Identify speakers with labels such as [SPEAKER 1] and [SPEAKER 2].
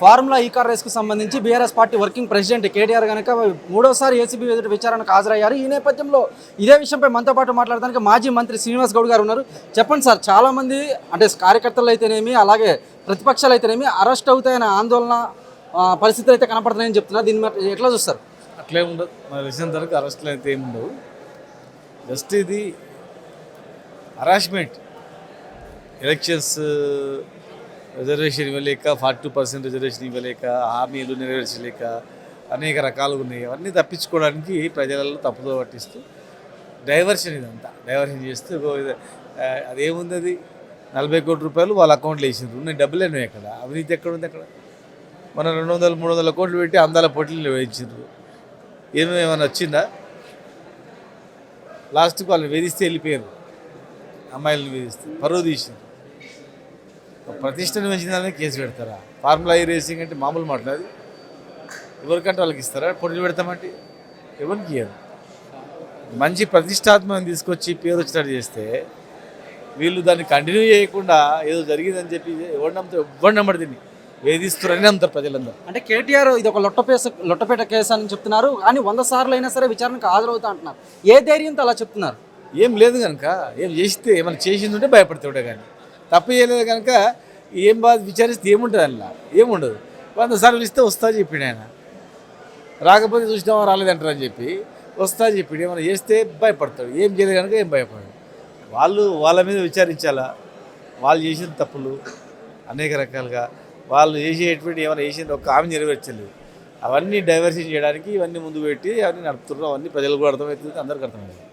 [SPEAKER 1] Formula ఈ car రేస్కు సంబంధించి BRS party working president KTR కనుక మూడోసారి ఏసీబీ ఎదుటి విచారణకు హాజరయ్యారు. ఈ నేపథ్యంలో ఇదే విషయంపై మనతో పాటు మాట్లాడడానికి మాజీ మంత్రి శ్రీనివాస్ గౌడ్ గారు ఉన్నారు. చెప్పండి సార్ చాలామంది అంటే కార్యకర్తలు అయితేనేమి అలాగే ప్రతిపక్షాలు అయితేనేమి అరెస్ట్ అవుతాయనే ఆందోళన పరిస్థితులు అయితే కనపడుతున్నాయని చెప్తున్నారు. దీన్ని ఎట్లా చూస్తారు?
[SPEAKER 2] అట్లే ఉండదు. మన తెలిసిన వరకు అరెస్టులు అయితే ఏమి ఉండవు. జస్ట్ ఇది హరాస్మెంట్. ఎలక్షన్స్ రిజర్వేషన్ ఇవ్వలేక ఫార్టీ టూ పర్సెంట్ రిజర్వేషన్ ఇవ్వలేక హామీలు నెరవేర్చలేక అనేక రకాలుగా ఉన్నాయి. అవన్నీ తప్పించుకోవడానికి ప్రజలలో తప్పుదో పట్టిస్తూ డైవర్షన్ ఇదంతా. డైవర్షన్ చేస్తూ అదేముంది అది నలభై కోట్ల రూపాయలు వాళ్ళ అకౌంట్లో వేసిండ్రు నేను డబ్బులు ఎన్నో ఎక్కడ? అవినీతి ఎక్కడ ఉంది అక్కడ? మన రెండు వందలు మూడు వందల కోట్లు పెట్టి అందాల పోటీలు వేయించారు ఏమేమైనా వచ్చిందా? లాస్ట్కి వాళ్ళని వేధిస్తే వెళ్ళిపోయారు. అమ్మాయిలను వేధిస్తే పరువు తీసింది ప్రతిష్టను పెంచిందని కేసు పెడతారా? ఫార్ములా ఈ రేసింగ్ అంటే మామూలు మాట్లాది ఎవరికంటే వాళ్ళకి ఇస్తారా? పొడులు పెడతామంటే ఎవరికి ఇయ్యరు మంచి ప్రతిష్టాత్మకం తీసుకొచ్చి పేరు వచ్చినట్టు చేస్తే వీళ్ళు దాన్ని కంటిన్యూ చేయకుండా ఏదో జరిగిందని చెప్పి ఎవరు నమ్ముతారు? ఎవరు నమ్మడు దీన్ని. వేధిస్తారని నమ్ముతారు ప్రజలందరూ.
[SPEAKER 1] అంటే కేటీఆర్ ఇది ఒక లొట్టపేస లొట్టపేట కేసు అని చెప్తున్నారు. కానీ వంద సార్లు అయినా సరే విచారణకు హాజరవుతా అంటున్నారు. ఏ ధైర్యంతో అలా చెప్తున్నారు?
[SPEAKER 2] ఏం లేదు కనుక. ఏం చేస్తే ఏమైనా చేసింది ఉంటే భయపడతాడే కానీ. తప్పు చేయలేదు కనుక ఏం బాధ విచారిస్తే ఏముంటుంది అందులో ఏముండదు. వంద సార్లు ఇస్తే వస్తా చెప్పిండు ఆయన. రాకపోతే చూసినామా రాలేదంటారని చెప్పి వస్తా చెప్పిండు. ఏమైనా చేస్తే భయపడతాడు. ఏం చేయలేదు కనుక ఏం భయపడాడు. వాళ్ళు వాళ్ళ మీద విచారించాలా? వాళ్ళు చేసిన తప్పులు అనేక రకాలుగా వాళ్ళు చేసేటువంటి ఏమైనా చేసింది ఒక ఆమె నెరవేర్చలేదు. అవన్నీ డైవర్షన్ చేయడానికి ఇవన్నీ ముందు పెట్టి అవన్నీ నడుపుతున్నారు. అవన్నీ ప్రజలకు కూడా అర్థమవుతుంది అందరికీ అర్థమవుతుంది.